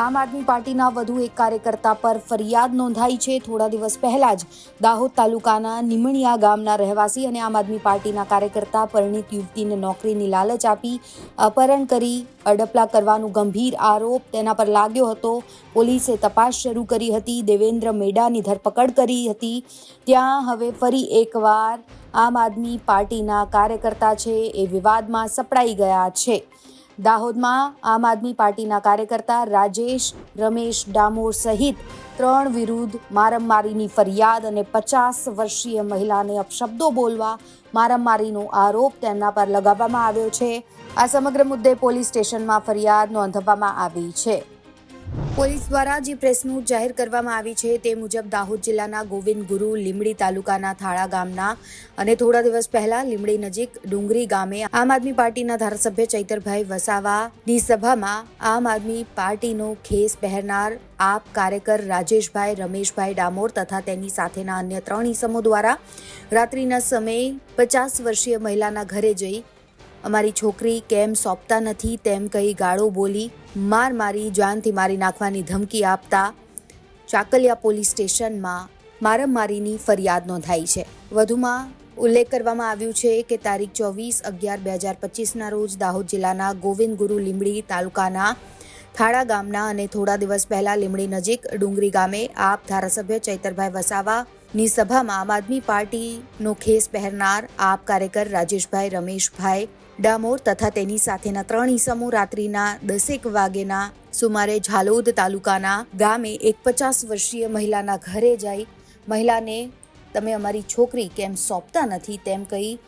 આમ આદમી પાર્ટીના વધુ એક કાર્યકર્તા પર ફરિયાદ નોંધાઈ છે. થોડા દિવસ પહેલા જ દાહોદ તાલુકાના નિમણિયા ગામના રહેવાસી અને આમ આદમી પાર્ટીના કાર્યકર્તા પરિણીત યુવતીને નોકરીની લાલચ આપી અપહરણ કરી અડપલા કરવાનું ગંભીર આરોપ તેના પર લાગ્યો હતો. પોલીસે તપાસ શરૂ કરી હતી. દેવેન્દ્ર મેડાની ધરપકડ કરી હતી. ત્યાં હવે ફરી એકવાર આમ આદમી પાર્ટીના કાર્યકર્તા છે એ વિવાદમાં સપડાઈ ગયા છે. દાહોદમાં આમ આદમી પાર્ટીના કાર્યકર્તા રાજેશ, રમેશ ડામોર સહિત ત્રણ વિરુદ્ધ મારમમારીની ફરિયાદ અને પચાસ વર્ષીય મહિલાને અપશબ્દો બોલવા મારમમારીનો આરોપ તેમના પર લગાવવામાં આવ્યો છે. આ સમગ્ર મુદ્દે પોલીસ સ્ટેશનમાં ફરિયાદ નોંધવામાં આવી છે. પોલીસ દ્વારા જે પ્રેસનું જાહેર કરવામાં આવી છે તે મુજબ દાહોદ જિલ્લાના ગોવિંદ ગુરુ લીમડી તાલુકાના થાળા ગામના અને થોડા દિવસ પહેલા લીમડી નજીક ડુંગરી ગામે આમ આદમી પાર્ટીના ધારાસભ્ય ચૈતરભાઈ વસાવાની સભામાં આમ આદમી પાર્ટીનો ખેસ પહેરનાર આપ કાર્યકર રાજેશભાઈ રમેશભાઈ ડામોર તથા તેની સાથેના અન્ય ત્રણ ઈસમો દ્વારા રાત્રિના સમયે પચાસ વર્ષીય મહિલાના ઘરે જઈ અમારી છોકરી કેમ સોંપતા નથી તેમ કહી ગાળો બોલી, માર મારી જાનથી મારી નાખવાની ધમકી આપતા ચાકલિયા પોલીસ સ્ટેશનમાં મારામારીની ફરિયાદ નોંધાઈ છે. વધુમાં ઉલ્લેખ કરવામાં આવ્યું છે કે તારીખ ચોવીસ અગિયાર બે હજાર પચીસના રોજ દાહોદ જિલ્લાના ગોવિંદ ગુરુ લીમડી તાલુકાના થાળા ગામના અને થોડા દિવસ પહેલા લીમડી નજીક ડુંગરી ગામે આપ ધારાસભ્ય ચૈતરભાઈ વસાવાની સભામાં આમ આદમી પાર્ટીનો ખેસ પહેરનાર આપ કાર્યકર રાજેશભાઈ, રમેશભાઈ ડામોર તથા તેની સાથેના ત્રણ ઈસમો રાત્રિના દસેક વાગેના સુમારે ઝાલોદ તાલુકાના ગામે એક પચાસ વર્ષીય મહિલાના ઘરે જઈ મહિલાને, તમે અમારી છોકરી કેમ સોંપતા નથી? તેમ કહી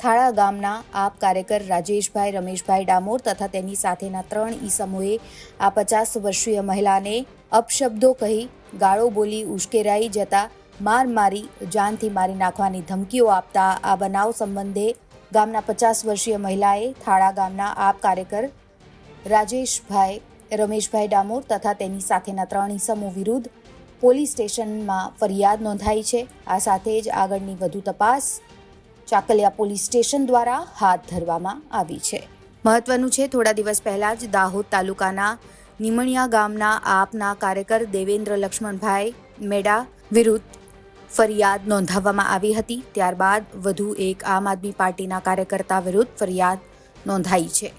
થાળા ગામના આપ કાર્યકર રાજેશભાઈ, રમેશભાઈ ડામોર તથા તેની સાથેના ત્રણ ઈસમોએ આ પચાસ વર્ષીય મહિલાને અપશબ્દો કહી ગાળો બોલી ઉશ્કેરાઈ જતા માર મારી, જાનથી મારી નાખવાની ધમકીઓ આપતા આ બનાવ સંબંધે ગામના પચાસ વર્ષીય મહિલાએ થાળા ગામના આપ કાર્યકર રાજેશભાઈ, રમેશભાઈ ડામોર તથા તેની સાથેના ત્રણ ઇસમો વિરુદ્ધ પોલીસ સ્ટેશનમાં ફરિયાદ નોંધાઈ છે. આ સાથે જ આગળની વધુ તપાસ ચાકલિયા પોલીસ સ્ટેશન દ્વારા હાથ ધરવામાં આવી છે. મહત્વનું છે, થોડા દિવસ પહેલા જ દાહોદ તાલુકાના નિમણિયા ગામના આપના કાર્યકર દેવેન્દ્ર લક્ષ્મણભાઈ મેડા વિરુદ્ધ ફરિયાદ નોંધાવવામાં આવી હતી. ત્યારબાદ વધુ એક આમ આદમી પાર્ટીના કાર્યકર્તા વિરુદ્ધ ફરિયાદ નોંધાઈ છે.